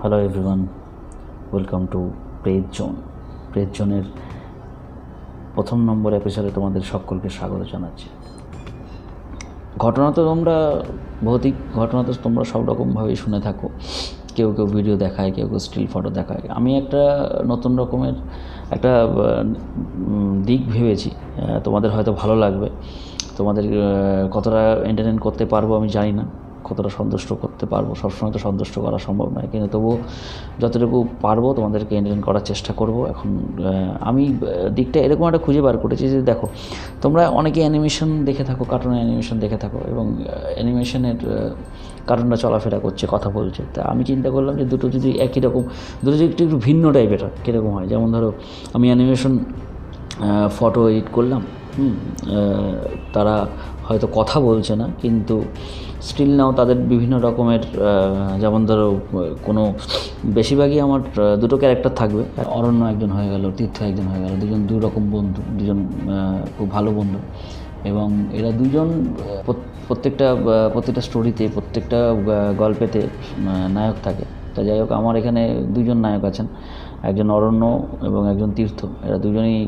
Hello everyone welcome to Praise Zone Praise জোনের প্রথম নম্বর এপিসোডে তোমাদের সকলকে স্বাগত জানাচ্ছি। ঘটনা তো তোমরা, ভৌতিক ঘটনা তো তোমরা সব রকমভাবেই শুনে থাকো। কেউ কেউ ভিডিও দেখায়, কেউ কেউ স্টিল ফটো দেখায়। আমি একটা নতুন রকমের একটা দিক ভেবেছি। তোমাদের হয়তো ভালো লাগবে। তোমাদের কতটা এন্টারটেন করতে পারব আমি জানি না। কতটা সন্তুষ্ট করতে পারব? সবসময় তো সন্তুষ্ট করা সম্ভব নয়। কিন্তু তবুও যতটুকু পারব তোমাদেরকে এন্টারটেন করার চেষ্টা করব। এখন আমি দিকটা এরকম একটা খুঁজে বার করেছি যে দেখো, তোমরা অনেকে অ্যানিমেশন দেখে থাকো কার্টুন অ্যানিমেশন দেখে থাকো এবং অ্যানিমেশনের কার্টুনটা চলাফেরা করছে, কথা বলছে। তা আমি চিন্তা করলাম যে দুটো যদি একই রকম, দুটো যদি একটু ভিন্ন টাইপের হয়, কীরকম হয়? যেমন ধরো, আমি অ্যানিমেশন ফটো এডিট করলাম তারা হয়তো কথা বলছে না, কিন্তু স্টিল নাও তাদের বিভিন্ন রকমের যেমন ধরো, কোনো বেশিরভাগই আমার দুটো ক্যারেক্টার থাকবে। অরণ্য একজন হয়ে গেল, তীর্থ একজন হয়ে গেল, দুজন দু রকম বন্ধু, দুজন খুব ভালো বন্ধু। এবং এরা দুজন প্রত্যেকটা প্রত্যেকটা স্টোরিতে প্রত্যেকটা গল্পেতে নায়ক থাকে। তা যাই হোক, আমার এখানে দুজন নায়ক আছেন, একজন অরণ্য এবং একজন তীর্থ। এরা দুজনেই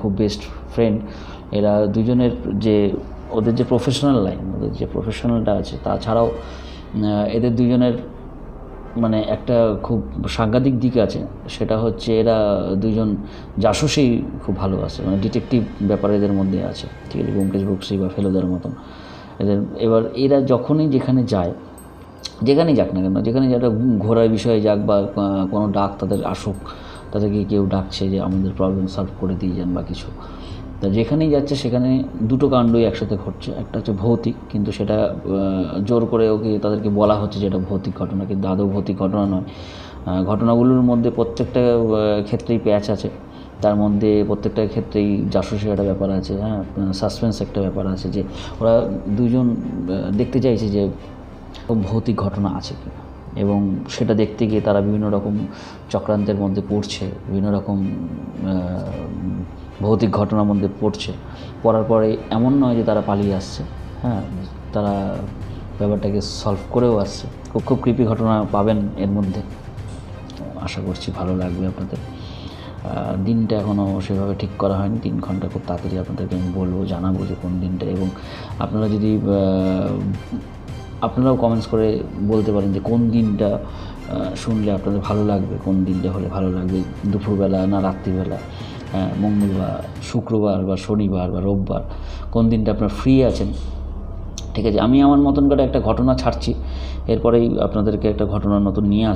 খুব বেস্ট ফ্রেন্ড এরা দুজনের যে ওদের যে প্রফেশনাল লাইন ওদের যে প্রফেশনালটা আছে, তাছাড়াও এদের দুজনের মানে একটা খুব সাংঘাতিক দিক আছে, সেটা হচ্ছে এরা দুজন জাসুসেই খুব ভালো আছে মানে ডিটেকটিভ ব্যাপার এদের মধ্যে আছে, ঠিক আছে, ব্যোমকেশ বক্সি বা ফেলুদার মতন। এদের, এবার এরা যখনই যেখানে যায় যেখানেই যাক না কেন, যেখানে একটা ঘোরার বিষয়ে যাক বা কোনো ডাক তাদের আসুক, তাদেরকে কেউ ডাকছে যে, আমাদের প্রবলেম সলভ করে দিয়ে যান বা কিছু। তা যেখানেই যাচ্ছে সেখানে দুটো কাণ্ডই একসাথে ঘটছে। একটা হচ্ছে ভৌতিক, কিন্তু সেটা জোর করে ওকে তাদেরকে বলা হচ্ছে যে এটা ভৌতিক ঘটনা, কিন্তু আদৌ ভৌতিক ঘটনা নয়। ঘটনাগুলোর মধ্যে প্রত্যেকটা ক্ষেত্রেই প্যাচ আছে। তার মধ্যে প্রত্যেকটা ক্ষেত্রেই জাসুসের একটা ব্যাপার আছে হ্যাঁ সাসপেন্স একটা ব্যাপার আছে যে ওরা দুজন দেখতে চাইছে যে ভৌতিক ঘটনা আছে কিনা। এবং সেটা দেখতে গিয়ে তারা বিভিন্ন রকম চক্রান্তের মধ্যে পড়ছে, বিভিন্ন রকম ভৌতিক ঘটনার মধ্যে পড়ছে। পড়ার পরে এমন নয় যে তারা পালিয়ে আসছে হ্যাঁ? তারা ব্যাপারটাকে সলভ করেও আসছে। খুব খুব কৃপি ঘটনা পাবেন এর মধ্যে। আশা করছি ভালো লাগবে আপনাদের। দিনটা এখনও সেভাবে ঠিক করা হয়নি। তিন ঘণ্টা খুব তাড়াতাড়ি আপনাদেরকে আমি বলব, জানাব যে কোন দিনটা। এবং আপনারা যদি আপনারাও কমেন্টস করে বলতে পারেন যে কোন দিনটা শুনলে আপনাদের ভালো লাগবে, কোন দিনটা হলে ভালো লাগবে। দুপুরবেলা না রাত্রিবেলা। মঙ্গলবার, শুক্রবার বা শনিবার বা রোববার, কোন দিনটা আপনার ফ্রি আছেন? ঠিক আছে, আমি আমার মতন করে একটা ঘটনা ছাড়ছি, এরপরেই আপনাদেরকে একটা ঘটনা নতুন নিয়ে